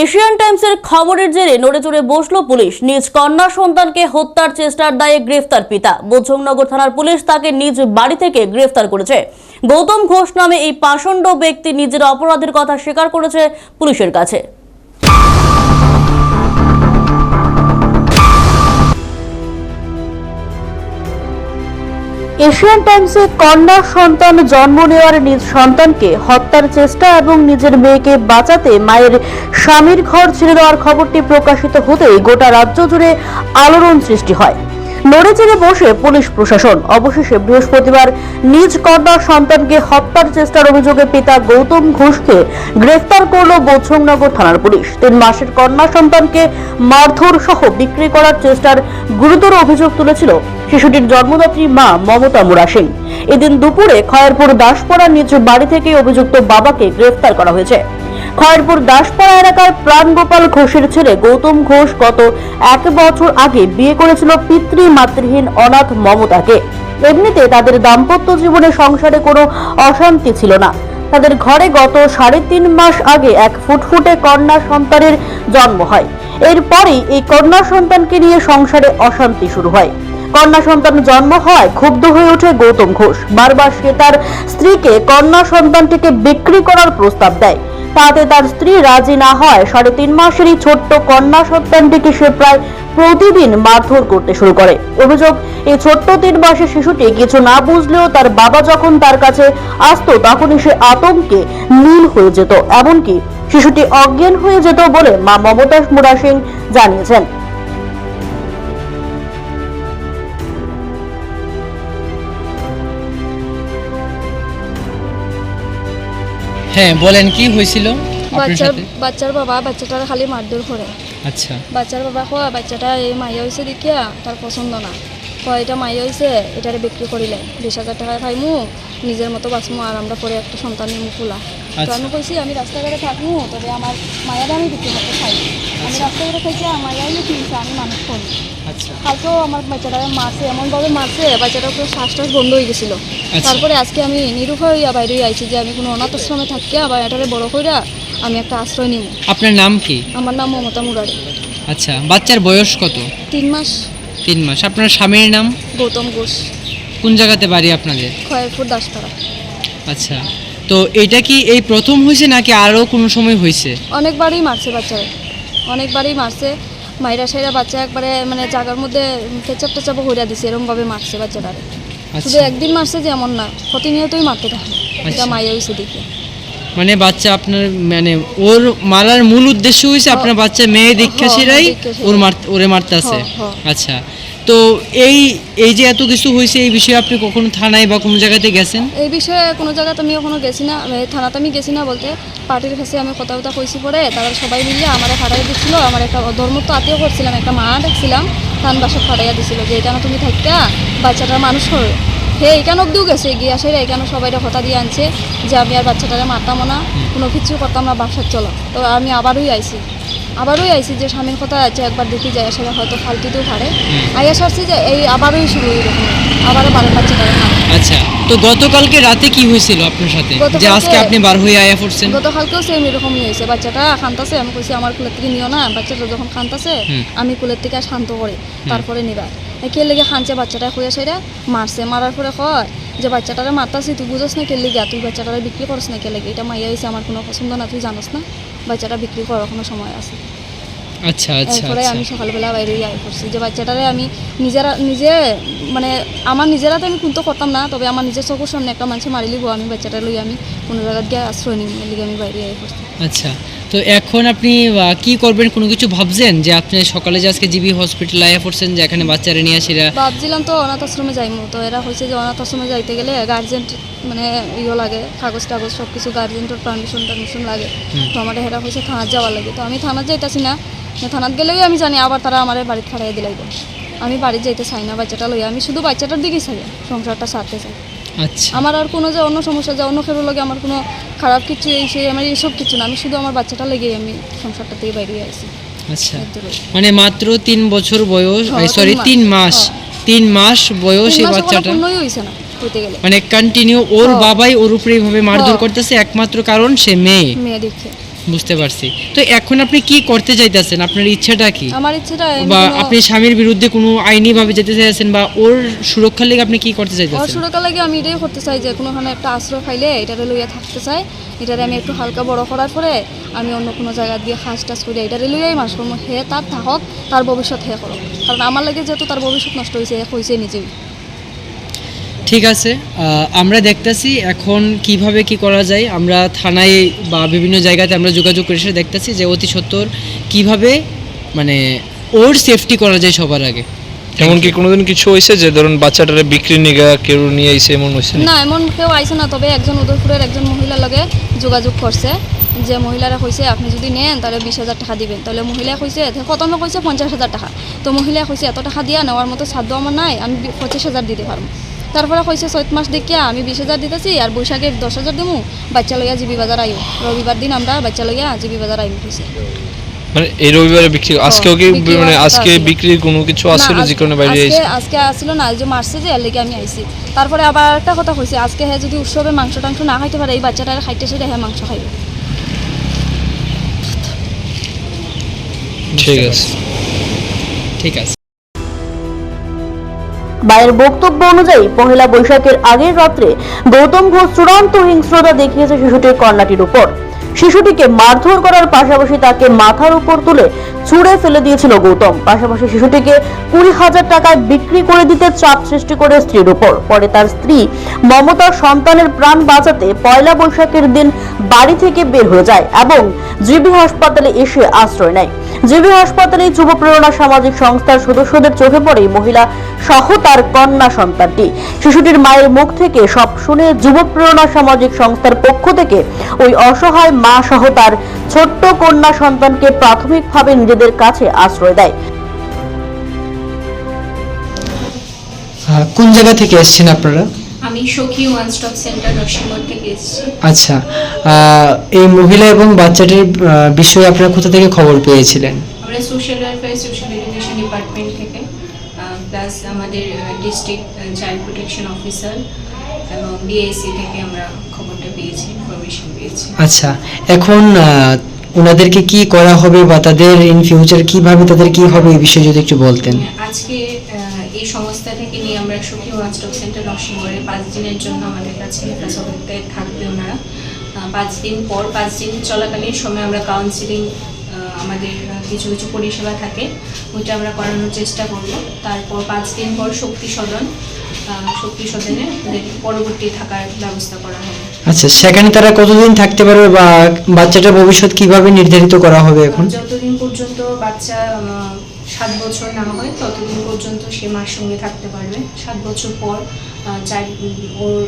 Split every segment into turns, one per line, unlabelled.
Asian টাইমসের খবরের জেরে নড়ে চড়ে বসল পুলিশ। নিজ কন্যা সন্তানকে হত্যার চেষ্টার দায়ে গ্রেফতার পিতা। বোঝংনগর থানার পুলিশ তাকে নিজ বাড়ি থেকে গ্রেফতার করেছে। গৌতম ঘোষ নামে এই পাষণ্ড ব্যক্তি নিজের অপরাধের কথা স্বীকার করেছে পুলিশের কাছে। এশিয়ান টাইমসে কন্যা সন্তান জন্ম নেওয়ার নিজ সন্তানকে হত্যার চেষ্টা এবং নিজের মেয়েকে বাঁচাতে মায়ের স্বামীর ঘর ছেড়ে দেওয়ার খবরটি প্রকাশিত হতেই গোটা রাজ্য জুড়ে আলোড়ন সৃষ্টি হয়। নড়ে চেড়ে বসে পুলিশ প্রশাসন। অবশেষে বৃহস্পতিবার নিজ কন্যা সন্তানকে হত্যার চেষ্টার অভিযোগে পিতা গৌতম ঘোষকে গ্রেফতার করল বোঝংনগর থানার পুলিশ। তিন মাসের কন্যা সন্তানকে মারধর সহ বিক্রি করার চেষ্টার গুরুতর অভিযোগ তুলেছিল শিশুটির জন্মদাত্রী মা মমতা মুরা সিং এদিন দুপুরে খয়েরপুর দাসপাড়া নিজ বাড়ি থেকে অভিযুক্ত বাবাকে গ্রেফতার করা হয়েছে। খয়েরপুর দাসপাড়া এলাকার প্রাণগোপাল ঘোষের ছেলে গৌতম ঘোষ গত এক বছর আগে বিয়ে করেছিল পিতৃ মাতৃহীন অনাথ মমতাকে। এমনিতে তাদের দাম্পত্য জীবনে সংসারে কোনো অশান্তি ছিল না। তাদের ঘরে গত সাড়ে তিন মাস আগে এক ফুটফুটে কন্যা সন্তানের জন্ম হয়। এরপরেই এই কন্যা সন্তানকে নিয়ে সংসারে অশান্তি শুরু হয়। কন্যা সন্তান জন্ম হয়, ক্ষুব্ধ হয়ে ওঠে গৌতম ঘোষ। বারবার সে তার স্ত্রীকে কন্যা সন্তানটিকে বিক্রি করার প্রস্তাব দেয়। তাতে তার স্ত্রী রাজি না হয়, সাড়ে তিন মাসেরই ছোট্ট কন্যা সন্তানটিকে সে প্রায় প্রতিদিন মারধর করতে শুরু করে। অভিযোগ, এই ছোট্ট তিন মাসের শিশুটি কিছু না বুঝলেও তার বাবা যখন তার কাছে আসতো, তখনই সে আতঙ্কে নীল হয়ে যেত। এমনকি শিশুটি অজ্ঞান হয়ে যেত বলে মা মমতা মুরা সিং জানিয়েছেন।
হ্যাঁ বলেন কি হয়েছিল
বাচ্চার বাচ্চার বাবা বাচ্চাটার খালি মারধর করে।
আচ্ছা।
বাচ্চার বাবা কয় বাচ্চাটা এই মাইয়া হয়েছে দেখিয়া তার পছন্দ না। কয় এটা মাইয়া হয়েছে এটারে বিক্রি করিলে। বিশ হাজার টাকা খাইমু নিজের মতো বাঁচমু আর আমরা পরে একটা সন্তান নিমু ফুলা তো
আচ্ছা।
আমি কইছি আমি রাস্তাঘাটে থাকমু তবে আমার মায়াটা আমি বিক্রি করতে চাই আমি রাস্তাঘাটে থাকি আমার মায়া হইলে কিনছে আমি মানুষ করি।
আচ্ছা।
কালকেও আমার বাচ্চাটা মারছে এমনভাবে মারছে বাচ্চাটার পুরো শ্বাস টাস বন্ধ হয়ে গেছিল।
আচ্ছা।
তারপরে আজকে আমি নিরুপায় হইয়া বাইরে আইছি যে আমি কোনো অনাথ আশ্রমে থাকিয়া আবার এটারে বড় কইরা আমি একটা আশ্রয় নিব
আপনার নাম কি?
আমার নাম মমতা মুরারি।
আচ্ছা বাচ্চার বয়স কত?
তিন মাস।
তিন মাস। আপনার স্বামীর নাম?
গৌতম ঘোষ।
কোন জায়গাতে বাড়ি আপনাদের?
খয়েরপুর দাসপাড়া।
আচ্ছা। তো এটা কি এই প্রথম হয়েছে নাকি আরও কোনো সময় হয়েছে?
অনেকবারই মারছে বাচ্চারা অনেকবারই মারছে। মাইরা সাইরা বাচ্চা একবারে মানে জায়গার মধ্যে কেচাপ টেচাপ হইয়া দিছে এরকমভাবে মারছে বাচ্চাটারে শুধু
আচ্ছা
একদিন মারছে যে এমন না প্রতিনিয়তই মারতে থাকে। এটা
আচ্ছা।
মাইয়া হয়েছে দেখে।
মানে বাচ্চা আপনার মানে ওর মারার মূল উদ্দেশ্য হয়েছে আপনার বাচ্চা মেয়ে দীক্ষা সেরাই
সেরাই।
ওর মার ওরে মারতে আছে। আচ্ছা। তো এই এই যে এত কিছু হয়েছে, এই বিষয়ে আপনি কখনো থানায় বা কোনো জায়গাতে গেছেন?
এই বিষয়ে কোনো জায়গাতে আমি কখনো গেছি না থানাতে আমি গেছি না বলতে। পার্টির কাছে আমি কথা কথা কইছি পরে, তারা সবাই মিলে আমার ফাটাই দিচ্ছিল আমার একটা ধর্ম তো আত্মীয় করছিলাম একটা মা দেখছিলাম, থান বাসা ফাটাইয়া দিছিল যে, এটা তুমি থাকতে বাচ্চাটার মানুষ হবে হে এখানে অব্দিও গেছে গিয়া সেরা এখানে সবাই কথা দিয়ে আনছে যে আমি আর বাচ্চাটারে মারতাম না কোনো কিছু করতাম না বাসার চলো। তো আমি আবারই আইছি। আবারই আইছি যে স্বামীর কথা আছে একবার দেখি যায় আসলে হয়তো ফালতুতেও পারে। আইয়া সারছি যে এই আবারই শুরু এরকম আবারও বারের বাচ্চাটারে
আচ্ছা তো গতকালকে রাতে কি হয়েছিল আপনার সাথে? যে আজকে আপনি বার হয়ে আয়া পড়ছেন?
গতকালকেও সেম এরকমই হয়েছে। বাচ্চাটা খান্তাছে আমি কইছি আমার কুলের থেকে নিও না বাচ্চাটা যখন খান্তাছে আমি কুলের থেকে শান্ত করে। তারপরে নিবা। কে লেগে খানছে বাচ্চাটা খুঁজে সেটা মারছে মারার পরে কয় যে বাচ্চাটারে মারতাছি তুই বুঝোস না কে লেগে তুই বাচ্চাটারে বিক্রি করস না কে লেগে। এটা মাইয়া হয়েছে আমার কোনো পছন্দ না তুই জানোস না? বাচ্চাটা বিক্রি করার কোনো সময় আছে।
আচ্ছা আচ্ছা
এরপরে
আচ্ছা।
আমি সকালবেলা বাইরে আই করছি যে বাচ্চাটারে আমি নিজেরা নিজে মানে আমার নিজেরাতে আমি কিন্তু করতাম না তবে আমার নিজের চকুর সামনে একটা মানুষ মারি লিব আমি বাচ্চাটা লই আমি কোনো জায়গায় গিয়ে আশ্রয় নিই লিগে আমি বাইরে আই করছি।
আচ্ছা তো এখন আপনি কি করবেন? কোনো কিছু ভাবছেন? যে আপনি সকালে যে আজকে জিবি হসপিটালে আয়া পড়ছেন যে এখানে বাচ্চারা নিয়ে আসিরা
ভাবছিলাম তো অনাথ আশ্রমে যাইমু। তো এরা হয়েছে যে অনাথ আশ্রমে যাইতে গেলে গার্জেন্ট মানে ইয়ে লাগে কাগজ টাগজ সব কিছু গার্জেন্টের পারমিশন টারমিশন লাগে। তো আমার হেরা হয়েছে থানার যাওয়ার লাগে। তো আমি থানার যাইতাছি না। তো থানার গেলেও আমি জানি আবার তারা আমার বাড়িতে ফাড়াই দিলাইব। আমি বাড়ি যাইতে চাই না বাচ্চাটা লই আমি শুধু বাচ্চাটার দিকেই চাই সংসারটা সারতে চাই।
আচ্ছা।
আমার আর কোনো যে অন্য সমস্যা যে অন্য খেলোর লাগে আমার কোনো খারাপ কিছু এই সেই আমার এইসব কিছু না। আমি শুধু আমার বাচ্চাটা লেগেই আমি সংসারটা থেকে বাইরে আসি
আচ্ছা। মানে মাত্র তিন বছর বয়স
হ্যাঁ,
সরি
তিন
তিন
মাস, হ্যাঁ।
তিন মাস বয়স এই বাচ্চাটা।
কোনোই হইছে না
মানে কন্টিনিউ ওর
হ্যাঁ।
বাবাই ওর উপরে এইভাবে মারধর
হ্যাঁ।
করতেছে একমাত্র কারণ সে মেয়ে।
মেয়ে দেখে।
বুঝতে পারছি। তো এখন আপনি কি করতে চাইতেছেন আপনার ইচ্ছাটা কি?
আমার ইচ্ছাটা
বা আপনি স্বামীর বিরুদ্ধে কোনো আইনি ভাবে যেতে চাইছেন বা ওর সুরক্ষার লেগে আপনি কি করতে
ওর
চাইতেছেন
সুরক্ষা লাগে আমি এটাই করতে চাই যে কোনোখানে একটা আশ্রয় খাইলে এটারে লইয়া থাকতে চাই। এটারে আমি একটু হালকা বড় করার পরে আমি অন্য কোনো জায়গা দিয়ে খাস টাস করে এটারে লইয়াই মাস হে তার থাকক তার ভবিষ্যৎ হে করো কারণ আমার লাগে যেহেতু তার ভবিষ্যৎ নষ্ট হয়েছে হয়েছে নিজেই।
ঠিক আছে আমরা দেখতেছি এখন কীভাবে কি করা যায়। আমরা থানায় বা বিভিন্ন জায়গাতে আমরা যোগাযোগ করে এসে দেখতেছি যে অতি সত্তর কীভাবে মানে ওর সেফটি করা যায় সবার আগে।
এমন কি কোনোদিন কিছু হয়েছে যে ধরুন বাচ্চাটারে বিক্রি নিগা কেউ নিয়ে আইছে এমন হয়েছে?
না এমন কেউ আইছে না তবে একজন উদয়পুরের একজন মহিলার লগে যোগাযোগ করছে যে মহিলারা কইছে আপনি যদি নেন তাহলে বিশ হাজার টাকা দিবেন। তাহলে মহিলা কইছে প্রথমে কইছে? পঞ্চাশ হাজার টাকা। তো মহিলা কইছে এত টাকা দিয়া নেওয়ার মতো সাধ্য আমার নাই আমি পঁচিশ হাজার দিতে পারব। তারপরে কইছে চৈত মাস দেখিয়া আমি বিশ হাজার দিতেছি আর বৈশাখে দশ হাজার দিমু বাচ্চা লইয়া জিবি বাজার আইও। রবিবার দিন আমরা বাচ্চা লইয়া জিবি বাজার আইব কইছে।
মানে এই রবিবারে বিক্রি আজকেও কি মানে আজকে। বিক্রির কোনো কিছু আসছিল যে কোনো বাইরে
আজকে
আইছে?
আজকে আসছিল না আজ যে মারছে যে এর লেগে আমি আইছি। তারপরে আবার একটা কথা কইছে আজকে হ্যাঁ যদি উৎসবে মাংস টাংস না খাইতে পারে এই বাচ্চাটার খাইতে সেটা হ্যাঁ মাংস খাইবে।
ঠিক আছে।
ঠিক আছে।
মায়ের বক্তব্য অনুযায়ী পহেলা বৈশাখের আগের রাত্রে গৌতম ঘোষ চূড়ান্ত হিংস্রতা দেখিয়েছে শিশুটির কন্যাটির উপর। শিশুটিকে মারধর করার পাশাপাশি তাকে মাথার উপর তুলে ছুঁড়ে ফেলে দিয়েছিল গৌতম। পাশাপাশি শিশুটিকে কুড়ি হাজার টাকায় বিক্রি করে দিতে চাপ সৃষ্টি করে স্ত্রীর উপর। পরে তার স্ত্রী মমতা সন্তানের প্রাণ বাঁচাতে পয়লা বৈশাখের দিন বাড়ি থেকে বের হয়ে যায় এবং জিবি হাসপাতালে এসে আশ্রয় নেয়। জিবি হাসপাতালে যুব প্রেরণা সামাজিক সংস্থার সদস্যদের চোখে পড়ে মহিলা সহ তার কন্যা সন্তানটি। শিশুটির মায়ের মুখ থেকে সব শুনে যুব প্রেরণা সামাজিক সংস্থার পক্ষ থেকে ওই অসহায় মা সহ তার ছোট্ট কন্যা সন্তানকে প্রাথমিকভাবে নিজেদের কাছে আশ্রয় দেয়।
কোন জায়গা থেকে এসেছেন আপনারা?
আমি সখী ওয়ান স্টপ সেন্টার নরসিংগড় থেকে এসেছি
আচ্ছা এই মহিলা এবং বাচ্চাটির বিষয়ে আপনারা কোথা থেকে খবর পেয়েছিলেন?
আমরা social welfare social education department থেকে প্লাস আমাদের ডিস্ট্রিক্ট চাইল্ড প্রোটেকশন অফিসার এবং ডিএসসি থেকে আমরা খবরটা পেয়েছি ইনফরমেশন পেয়েছি।
আচ্ছা এখন ওনাদেরকে কি করা হবে বা তাদের ইন ফিউচার কীভাবে তাদের কি হবে এই বিষয়ে যদি একটু বলতেন।
আজকে এই সংস্থা থেকে নিয়ে আমরা সখী ওয়ান স্টপ সেন্টার নরসিংগড়ে পাঁচ দিনের জন্য আমাদের কাছে হেফাজতে থাকবে ওনারা। পাঁচ দিন পর পাঁচ দিন চলাকালীন সময় আমরা কাউন্সিলিং আমাদের কিছু কিছু পরিষেবা থাকে ওইটা আমরা করানোর চেষ্টা করব। তারপর পাঁচ দিন পর শক্তি সদন শক্তি সদনে পরবর্তী থাকার ব্যবস্থা করা হবে।
আচ্ছা সেখানে তারা কতদিন থাকতে পারবে বা বাচ্চাটার ভবিষ্যৎ কীভাবে নির্ধারিত করা হবে এখন?
যতদিন পর্যন্ত বাচ্চা সাত বছর না হয় ততদিন পর্যন্ত সে মার সঙ্গে থাকতে পারবে। সাত বছর পর চাই ওর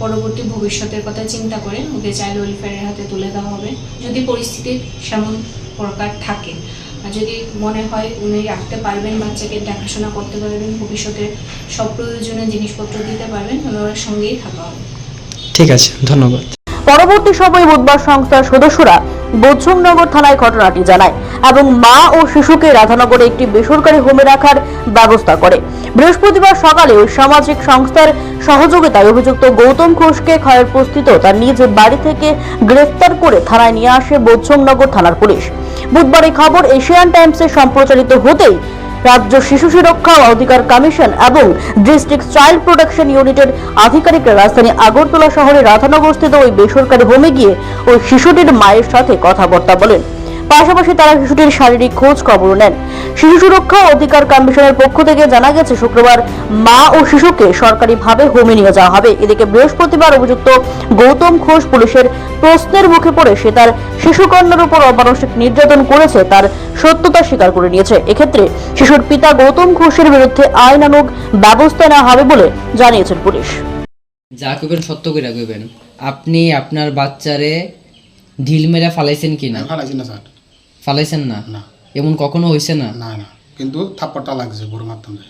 পরবর্তী ভবিষ্যতের কথা চিন্তা করে ওকে চাইল্ড ওয়েলফেয়ারের হাতে তুলে দেওয়া হবে। যদি পরিস্থিতি সেমন প্রকার থাকে আর যদি মনে হয় উনি রাখতে পারবেন বাচ্চাকে দেখাশোনা করতে পারবেন ভবিষ্যতে সব প্রয়োজনীয় জিনিসপত্র দিতে পারবেন ওনার সঙ্গেই থাকা হবে।
ঠিক আছে ধন্যবাদ।
পরবর্তী সময়ে বুধবার সংস্থার সদস্যরা বোঝংনগর থানায় ঘটনাটি জানায় এবং মা ও শিশুকে রাধানগরে একটি বেসরকারি হোমে রাখার ব্যবস্থা করে। বৃহস্পতিবার সকালে ওই সামাজিক সংস্থার সহযোগিতায় অভিযুক্ত গৌতম ঘোষকে খয়েরপুরস্থিত তার নিজ বাড়ি থেকে গ্রেফতার করে থানায় নিয়ে আসে বোধসুমনগর থানার পুলিশ। বুধবার খবর এশিয়ান টাইমসে সম্প্রচারিত হতেই রাজ্য শিশু সুরক্ষা অধিকার কমিশন এবং ডিস্ট্রিক্ট চাইল্ড প্রোটেকশন ইউনিটের আধিকারিকরা রাজধানী আগরতলা শহরে রাধানগরস্থিত ওই বেসরকারি হোমে গিয়ে ওই শিশুটির মায়ের সাথে কথাবার্তা বলেন। পাশাপাশি তারা শিশুটির শারীরিক খোঁজ খবর নেন। শিশু সুরক্ষা অধিকার কমিশনের পক্ষ থেকে জানা গেছে শুক্রবার মা ও শিশুকে সরকারিভাবে হোমে নিয়ে যাওয়া হবে। এদিকে বৃহস্পতিবার অভিযুক্ত গৌতম ঘোষ পুলিশের প্রশ্নের মুখে পড়ে সে তার শিশুকন্যার উপর অমানসিক নির্যাতন করেছে তার সত্যতা স্বীকার করে নিয়েছে। এক্ষেত্রে শিশুর পিতা গৌতম ঘোষের বিরুদ্ধে আইনানুগ ব্যবস্থা নেওয়া হবে বলে জানিয়েছেন পুলিশ।
যা কইবেন সত্য করে কইবেন। আপনি আপনার বাচ্চারে ঢিল মেরে ফালাইছেন কি না
ফালাইছি না স্যার।
ফালাইছেন না?
না।
এমন কখনো হয়েছে না?
না না। কিন্তু থাপ্পড়টা লাগছে বড় মাধ্যমে।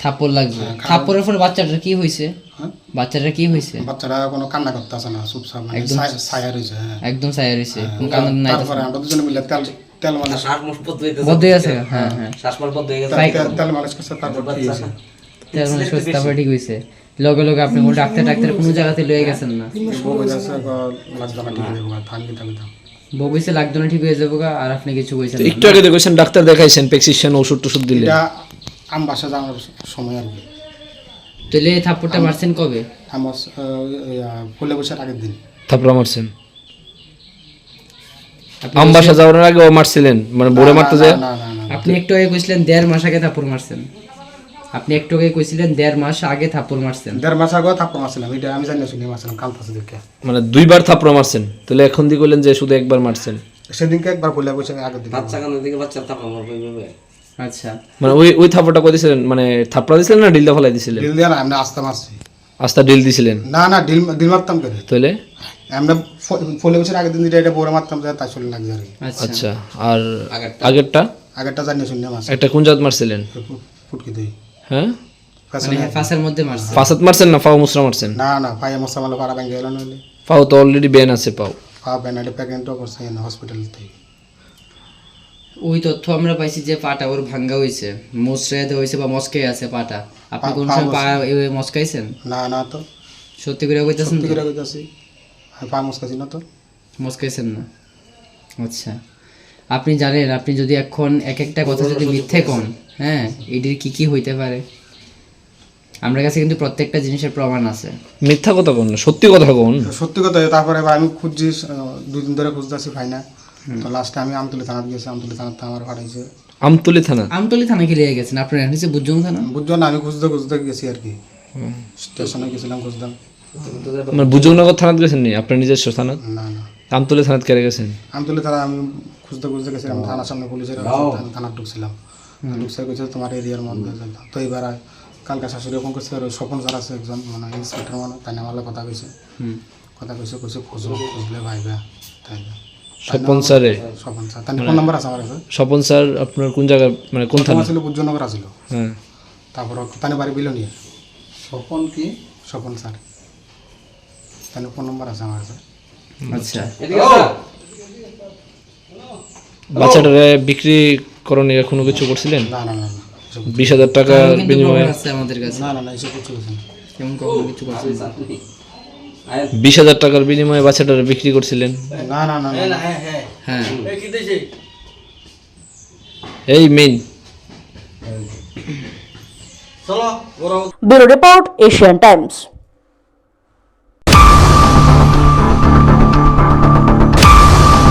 থাপ্পড় লাগছে।
হ্যাঁ,
থাপ্পড়ের পর বাচ্চাটার কি হয়েছে
হ্যাঁ?
বাচ্চাটার কি হয়েছে
বাচ্চারা কোনো কান্না করতেছে না চুপচাপ মানে
একদম-
ছায়া- ছায়া রয়েছে হ্যাঁ।
একদম রয়েছে
হ্যাঁ,
কোনো কান্না নাই
তারপরে আমরা দুজনে মিলে তেল তেল মালিশ
বদ্ধ আছে হ্যাঁ হ্যাঁ
তেল- তেল- তেল মালিশ করছে তারপর ঠিক আছে।
তার মানে সুস্থ তারপর ঠিক হয়েছে লগে লগে আপনি ডাক্তার ডাক্তার কোনো জায়গাতে লয়ে গেছেন না?
বউ বলে আছে, "গো, লাগবে না ঠিক হয়ে
বউ কইছে লাগতো না ঠিক হয়ে যাব গা, আর আপনি কিছু কইছেন না।
একটু আগে দেখেছেন ডাক্তার দেখাইছেন প্রেসক্রিপশন ওষুধ টষুধ দিলেন।
এটা আম বাসা যাওয়ার সময় আর কি।
তাহলে এই থাপ্পড়টা মারছেন কবে?
আমার ফুলে বসার আগের দিন।
থাপড়া মারছেন।
আপনি
আম বাসা যাওয়ার আগে ও মারছিলেন মানে বোরে মারতে যায়।
না না না।
আপনি একটু আগে কইছিলেন দেড় মাস আগে থাপ্পড় মারছেন। আপনি একটু আগে কইছিলেন দেড় মাস আগে থাপ্পড় মারছেন।
দেড় মাস আগে থাপ্পড় মারছিলাম এটা আমি জানি না শুনে মারছিলাম কাল পাশে দেখে
মানে দুইবার থাপড়া মারছেন তাহলে এখন দিয়ে কইলেন যে শুধু একবার মারছেন।
সেদিনকে একবার ফুলে বসে আগের দিন বাচ্চা কান দিকে বাচ্চা থাপ্পড় মারবে
আচ্ছা।
মানে ওই ওই থাপড়টা কই দিছিলেন? মানে থাপড়া দিছিলেন না ডিলটা ফলাই দিছিলেন?
ডিল দিয়ে না আমরা আস্তে মারছি।
আস্তা ডিল দিছিলেন?
না না ডিল ডিল মারতাম করে
তাহলে?
আমরা ফুলে বছর আগের দিন যেটা এটা বড় মারতাম যে তাই চলে লাগছে আর
আচ্ছা।
আচ্ছা আর আগেরটা।
আগেরটা? জানি না শুনে মারছি।
একটা কোন জাত মারছিলেন?
ফুটকি দিই।
হ্যাঁ?
মানে মধ্যে। মারছে।
ফাসাদ মারছেন না? ফাও মুসরা মারছেন?
না না পায়ে মশা মালা পাড়া ভেঙে গেল নইলে
পাও তো অলরেডি ব্যান আছে পাও
পা ব্যানারে প্যাকেন্টও করছে হসপিটাল থেকে
ওই তথ্য আমরা পাইছি যে পাটা ওর ভাঙ্গা হয়েছে। মোসরাইতে হয়েছে বা মস্কে আছে পাটা। আপনি কোন সময় পা মস্কাইছেন
না না তো।
সত্যি করে কইতেছেন
সত্যি করে কইতাছি। পা মস্কাছি না তো।
মস্কাইছেন না। আচ্ছা। আপনি জানেন আপনি যদি এখন এক একটা কথা যদি মিথ্যে কন হ্যাঁ এটির কি কি হইতে পারে? আমার কাছে কিন্তু প্রত্যেকটা জিনিসের প্রমাণ আছে।
মিথ্যা কথা কোন সত্যি কথা কোন
সত্যি কথা তারপরে এবার আমি খুঁজছি দুই দিন ধরে খুঁজতেছি পাই না তো লাস্টে আমি আমতুলি থানাতে গেছি আমতুলি থানাতে আমার পাঠাইছে
আমতলি থানা?
আমতলি থানা কি লেগে গেছেন আপনার? হচ্ছে বুঝুন থানা?
বুঝছ না আমি খুঁজতে খুঁজতে গেছি আর কি। স্টেশনে গেছিলাম খুঁজতাম
মানে বুজুগনগর থানাত গেছেন নি আপনার নিজস্ব থানাত?
না না।
আমতলি থানাত কেড়ে গেছেন?
আমতুলি থানা আমি খুঁজতে খুঁজতে গেছিলাম থানার সামনে পুলিশের আমি থানা ঢুকছিলাম। ঢুকছে কইছে তোমার এরিয়ার মধ্যে তো এবার কালকে শাশুড়ি ফোন করছে স্বপন স্যার আছে একজন মানে ইন্সপেক্টর মানে তাই আমার কথা কইছে। কথা কইছে কইছে খুঁজো খুঁজলে ভাইবা তাই
স্বপন স্যারে?
স্বপন স্যার তাই ফোন নাম্বার আছে আমার কাছে?
স্বপন স্যার আপনার কোন জায়গা মানে কোন থানা
আমার ছিল বুদ্ধনগর আছিল।
হ্যাঁ।
তারপর তানে বাড়ি বিলনিয়া। স্বপন কি? স্বপন স্যার। তাহলে ফোন নাম্বার আছে আমার কাছে।
আচ্ছা।
বাচ্চাটারে বিক্রি করণে কোনো কিছু করছিলেন?
না না না
বিশ হাজার টাকার বিনিময়ে।
আছে আমাদের কাছে?
না না না এসব কিছু কিছু
কেমন কখনো কিছু করছেন
বিশ হাজার টাকার বিনিময়ে বাচ্চাটারে বিক্রি করছিলেন?
না না না না
হ্যাঁ।
এই main.
Bureau report Asian Times.